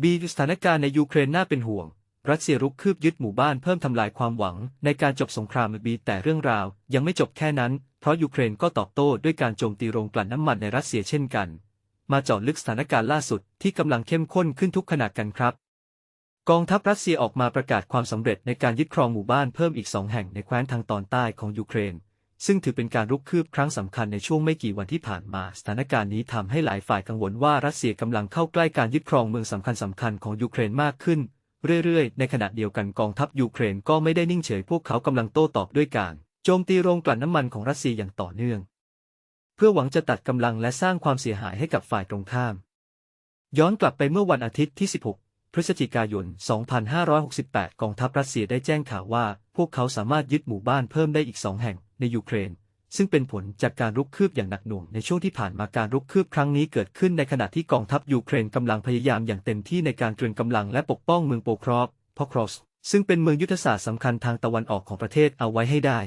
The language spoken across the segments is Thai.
บีสถานการณ์ในยูเครนน่าเป็นห่วง รัสเซียรุกคืบยึดหมู่บ้านเพิ่มทำลายความหวังในการจบสงครามบีแต่เรื่องราวยังไม่จบแค่นั้น เพราะยูเครนก็ตอบโต้ด้วยการโจมตีโรงกลั่นน้ำมันในรัสเซียเช่นกัน มาเจาะลึกสถานการณ์ล่าสุดที่กำลังเข้มข้นขึ้นทุกขณะกันครับ กองทัพรัสเซียออกมาประกาศความสำเร็จในการยึดครองหมู่บ้านเพิ่มอีกสองแห่งในแคว้นทางตอนใต้ของยูเครน ซึ่งถือเป็นการรุกคืบครั้งสำคัญในช่วงไม่กี่วันที่ผ่านมา สถานการณ์นี้ทำให้หลายฝ่ายกังวลว่ารัสเซียกำลังเข้าใกล้การยึดครองเมืองสำคัญสำคัญของยูเครนมากขึ้น เรื่อยๆ ในขณะเดียวกันกองทัพยูเครนก็ไม่ได้นิ่งเฉยพวกเขากำลังโต้ตอบด้วยการโจมตีโรงกลั่นน้ำมันของรัสเซียอย่างต่อเนื่อง เพื่อหวังจะตัดกำลังและสร้างความเสียหายให้กับฝ่ายตรงข้าม ย้อนกลับไปเมื่อวันอาทิตย์ที่ 16พฤศจิกายน 2568 กองทัพรัสเซียได้แจ้งข่าวว่า พวกเขาสามารถยึดหมู่บ้านเพิ่มได้อีกสองแห่ง ในยูเครน ซึ่งเป็นผลจากการรุกคืบอย่างหนักหน่วงในช่วงที่ผ่านมาการรุกคืบครั้งนี้เกิดขึ้นในขณะที่กองทัพยูเครนกำลังพยายามอย่างเต็มที่ในการตรึงกำลังและปกป้องเมืองโปครอฟพอครอสซึ่งเป็นเมืองยุทธศาสตร์สำคัญทางตะวันออกของประเทศเอาไว้ให้ได้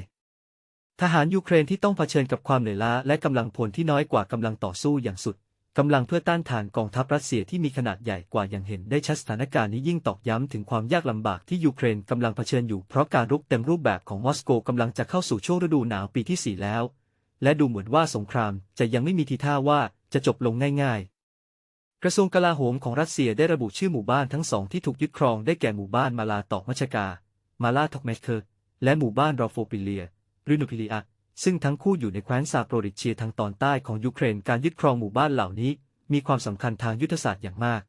ทหารยูเครนที่ต้องเผชิญกับความเหนื่อยล้าและกำลังพลที่น้อยกว่ากำลังต่อสู้อย่างสุด กำลังเพื่อต้านทานกองทัพรัสเซียที่มีขนาดใหญ่กว่าอย่างเห็นได้ชัดสถานการณ์นี้ยิ่งตอกย้ำถึงความยากลำบากที่ยูเครนกำลังเผชิญอยู่เพราะการรุกเต็มรูปแบบของมอสโกกำลังจะเข้าสู่ช่วงฤดูหนาวปีที่ 4 แล้ว และดูเหมือนว่าสงครามจะยังไม่มีทีท่าว่าจะจบลงง่ายๆ กระทรวงกลาโหมของรัสเซียได้ระบุชื่อหมู่บ้านทั้งสองที่ถูกยึดครองได้แก่หมู่บ้านมาลาตอกมัชกา มาลาทอกเมสเคอร์และหมู่บ้านรอโฟปิเลียริโนพิเลีย ซึ่งทั้งคู่อยู่ในแคว้นซาโปรริเชียทางตอนใต้ของยูเครนการยึดครองหมู่บ้านเหล่านี้ มีความสำคัญทางยุทธศาสตร์อย่างมาก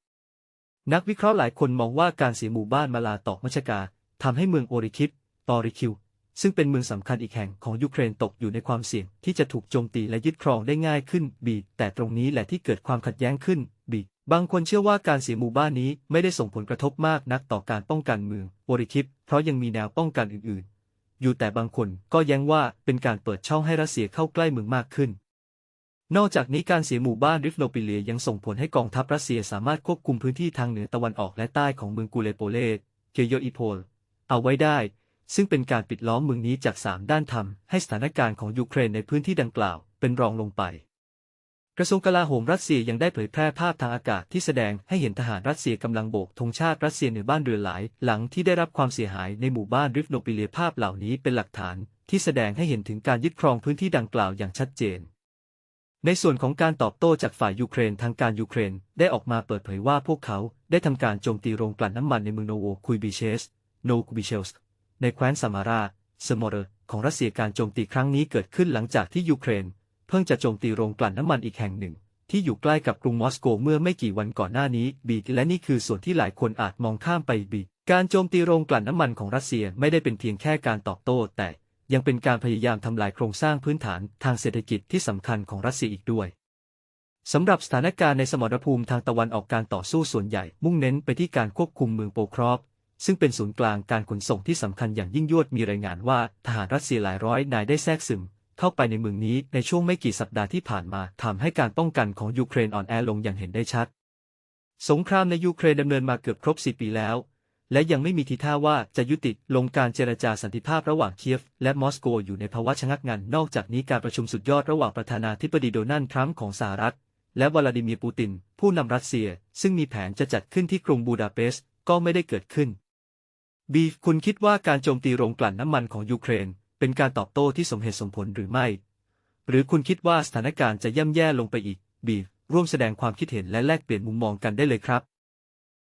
นักวิเคราะห์หลายคนมองว่าการเสียหมู่บ้านมาลาตอกมัชกาทำให้เมืองโอริคิปตอริคิว ซึ่งเป็นเมืองสำคัญอีกแห่งของยูเครนตกอยู่ในความเสี่ยง ที่จะถูกโจมตีและยึดครองได้ง่ายขึ้นบีแต่ตรงนี้แหละที่เกิดความขัดแย้งขึ้นบีบางคนเชื่อว่าการเสียหมู่บ้านนี้ไม่ได้ส่งผลกระทบมากนักต่อการป้องกันเมืองโอริคิปเพราะยังมีแนวป้องกันอื่นๆ อยู่แต่บางคนก็แย้งว่าเป็นการเปิดช่องให้รัสเซียเข้าใกล้เมืองมากขึ้น นอกจากนี้การเสียหมู่บ้านริฟโนปิเลียยังส่งผลให้กองทัพรัสเซียสามารถควบคุมพื้นที่ทางเหนือตะวันออกและใต้ของเมืองกูเลโปเลตเกโยอิโพล เอาไว้ได้ ซึ่งเป็นการปิดล้อมเมืองนี้จากสามด้านทำให้สถานการณ์ของยูเครนในพื้นที่ดังกล่าวเป็นรองลงไป กระทรวงกลาโหมรัสเซียยังได้เผยแพร่ภาพทางอากาศที่แสดงให้เห็นทหารรัสเซียกำลังโบกธงชาติรัสเซียเหนือบ้านเรือนหลาย หลังที่ได้รับความเสียหายในหมู่บ้านริฟโนปิเลียภาพเหล่านี้เป็นหลักฐาน ที่แสดงให้เห็นถึงการยึดครองพื้นที่ดังกล่าวอย่างชัดเจน ในส่วนของการตอบโต้จากฝ่ายยูเครนทางการยูเครนได้ออกมาเปิดเผยว่าพวกเขาได้ทำการโจมตีโรงกลั่นน้ำมันในเมืองโนโวคุยบิเชสโนคุบิเชลสในแคว้นซามาราสมอร์ของรัสเซียการโจมตีครั้งนี้เกิดขึ้นหลังจากที่ยูเครน เพิ่งจะโจมตีโรงกลั่นน้ำมันอีกแห่งหนึ่ง ที่อยู่ใกล้กับกรุงมอสโกเมื่อไม่กี่วันก่อนหน้านี้บีและนี่คือส่วนที่หลายคนอาจมองข้ามไปบีการโจมตีโรงกลั่นน้ำมันของรัสเซียไม่ได้เป็นเพียงแค่การตอบโต้ แต่ยังเป็นการพยายามทำลายโครงสร้างพื้นฐานทางเศรษฐกิจที่สำคัญของรัสเซียอีกด้วยสำหรับสถานการณ์ในสมรภูมิทางตะวันออกการต่อสู้ส่วนใหญ่ มุ่งเน้นไปที่การควบคุมเมืองโปครอฟซึ่งเป็นศูนย์กลางการขนส่งที่สำคัญอย่างยิ่งยวดมีรายงานว่าทหารรัสเซียหลายร้อยนายได้แทรกซึม เข้าไปในเมืองนี้ในช่วงไม่กี่สัปดาห์ที่ผ่านมาทำให้การป้องกันของยูเครนอ่อนแอลงอย่างเห็นได้ชัด สงครามในยูเครนดำเนินมาเกือบครบสี่ปีแล้ว และยังไม่มีทีท่าว่าจะยุติลงการเจรจาสันติภาพระหว่างเคียฟ และมอสโกอยู่ในภาวะชะงักงัน นอกจากนี้การประชุมสุดยอดระหว่างประธานาธิบดีโดนัลด์ทรัมป์ของสหรัฐ และวลาดิเมียร์ปูติน ผู้นำรัสเซีย ซึ่งมีแผนจะจัดขึ้นที่กรุงบูดาเปสต์ก็ไม่ได้เกิดขึ้นบีคุณคิดว่าการโจมตีโรงกลั่นน้ำมันของยูเครน เป็นการตอบโต้ที่สมเหตุสมผลหรือไม่ หรือคุณคิดว่าสถานการณ์จะย่ำแย่ลงไปอีก บีร่วมแสดงความคิดเห็นและแลกเปลี่ยนมุมมองกันได้เลยครับ